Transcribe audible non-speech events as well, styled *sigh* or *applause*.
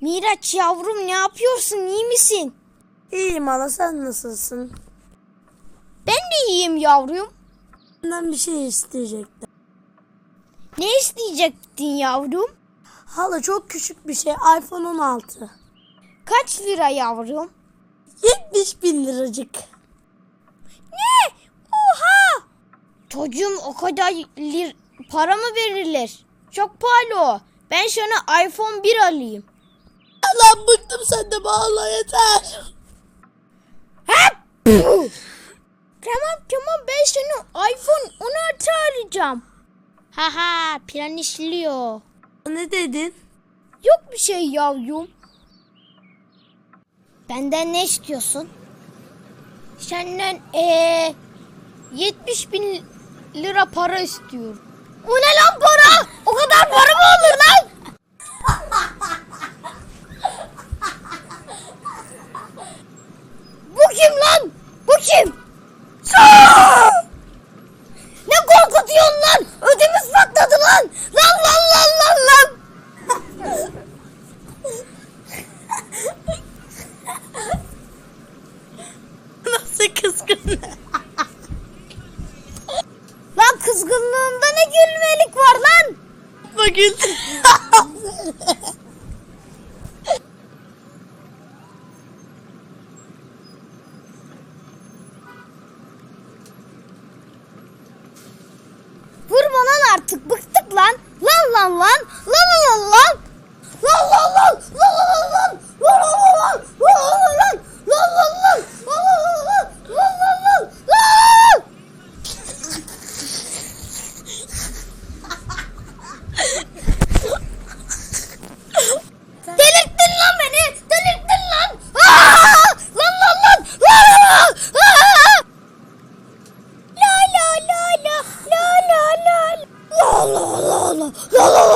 Miraç yavrum ne yapıyorsun iyi misin? İyiyim hala sen nasılsın? Ben de iyiyim yavrum. Benden bir şey isteyecektim. Ne isteyecektin yavrum? Hala çok küçük bir şey iPhone 16. Kaç lira yavrum? 70 bin liracık. Ne? Oha! Çocuğum o kadar lir para mı verilir? Çok pahalı o. Ben sana iPhone 1 alayım. Lan bıktım senden hala yeter. Tamam tamam ben sana iPhone 16 arayacağım. Haha plan işliyor. Ne dedin? Yok bir şey yavrum. Benden ne istiyorsun? Senden eee 70 bin lira para istiyorum. O ne lan kim lan? Bu kim? Ne korkutuyorsun lan? Ödümüz patladı lan. Lan lan lan lan lan. *laughs* Nasıl kızgın? lan kızgınlığında ne gülmelik var lan? Bakın. *laughs* artık bıktık lan. Não, não, não.